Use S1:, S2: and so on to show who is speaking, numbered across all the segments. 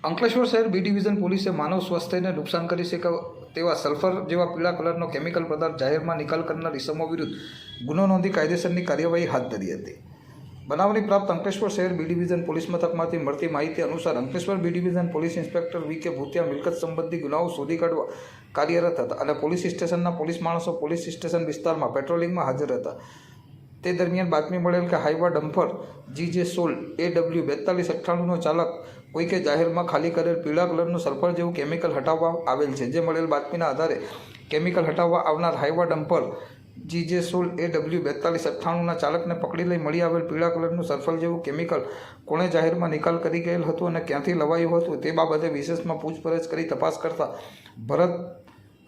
S1: અંકલેશ્વર શહેર B division પોલીસે માનવ સ્વાસ્થ્યને નુકસાન કરી શકે તેવા સલ્ફર જેવા પીળા કલરનો કેમિકલ પદાર્થ જાહેરમાં નિકાલ કરનાર ઇસમો વિરુદ્ધ ગુનો નોંધી કાયદેસરની કાર્યવાહી હાથ ધરી હતી. બનાવની પ્રાપ્ત અંકલેશ્વર શહેર બી ડિવિઝન પોલીસ મથકમાંથી મળતી માહિતી અનુસાર Ankleshwar B division police inspector V K Bhutiya મિલકત સંબંધી ગુનાઓ શોધી કાઢવા કાર્યરત હતા અને પોલીસ સ્ટેશનના પોલીસ માણસો પોલીસ સ્ટેશન વિસ્તારમાં પેટ્રોલિંગમાં હાજર હતા. તે દરમિયાન બાતમી મળેલ કે હાઈવા જી જે સોલ એ ડબલ્યુ બેતાલીસ અઠ્ઠાણુંનો ચાલક કોઈકે જાહેરમાં ખાલી કરેલ પીળા કલરનું સલ્ફર જેવું કેમિકલ હટાવવા આવેલ છે. જે મળેલ બાતમીના આધારે કેમિકલ હટાવવા આવનાર હાઈવા ડમ્પર જી જે સોલ એ ડબલ્યુ બેતાલીસ અઠ્ઠાણુંના ચાલકને પકડી લઈ મળી આવેલ પીળા કલરનું સલ્ફર જેવું કેમિકલ કોણે જાહેરમાં નિકાલ કરી ગયેલ હતું અને ક્યાંથી લવાયું હતું તે બાબતે વિશેષમાં પૂછપરછ કરી તપાસ કરતા ભરત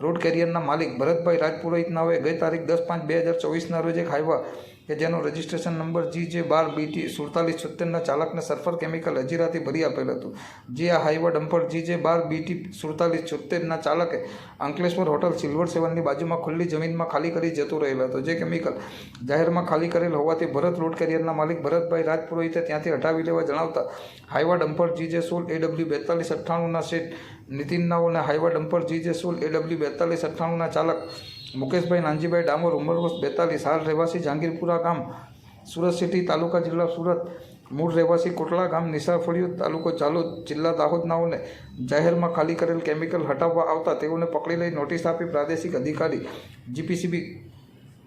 S1: રોડ કેરિયરના માલિક ભરતભાઈ રાજપુરોહિત નાવે ગઈ તારીખ દસ પાંચ બે હજાર ચોવીસના રોજ એક હાઈવા કે જેનો રજિસ્ટ્રેશન નંબર જી જે બાર બીટી સુડતાલીસ છોતેરના ચાલકને સલ્ફર કેમિકલ હજીરાથી ભરી આપેલ હતું. જે આ હાઈવે ડમ્પર જી જે બાર બીટી સુડતાલીસ છોતેરના ચાલકે અંકલેશ્વર હોટલ સિલ્વર સેવનની બાજુમાં ખુલ્લી જમીનમાં ખાલી કરી જતો રહેલો હતો. જે કેમિકલ જાહેરમાં ખાલી કરેલ હોવાથી ભરત રોડ કેરિયરના માલિક ભરતભાઈ રાજપુરોહિતે ત્યાંથી હટાવી લેવા જણાવતા હાઈવા ડમ્પર જી જે સોલ ડબલ્યુ બેતાલીસ અઠ્ઠાણુંના શેઠ નીતિન અને હાઈવા ડમ્પર જી જે સોલ ડબલ્યુ બેતાલીસ અઠ્ઠાણુંના ચાલક મુકેશભાઈ નાનજીભાઈ ડામોર ઉંમર બેતાલીસ, હાલ રહેવાસી જહાંગીરપુરા ગામ, સુરત સિટી, તાલુકા જિલ્લા સુરત, મૂળ રહેવાસી કોટલા ગામ નિસાર ફળિયું, તાલુકો ચાલોદ જિલ્લા દાહોદનાઓને જાહેરમાં ખાલી કરેલ કેમિકલ હટાવવા આવતા તેઓને પકડી લઈ નોટિસ આપી પ્રાદેશિક અધિકારી જીપીસીબી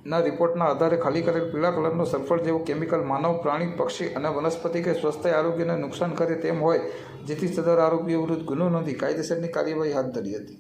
S1: ના રિપોર્ટના આધારે ખાલી કરેલ પીળા કલરનો સલ્ફર જેવું કેમિકલ માનવ, પ્રાણી, પક્ષી અને વનસ્પતિ કે સ્વસ્થય આરોગ્યને નુકસાન કરે તેમ હોય, જેથી સદર આરોગ્ય વિરુદ્ધ ગુનો નોંધી કાયદેસરની કાર્યવાહી હાથ ધરી હતી.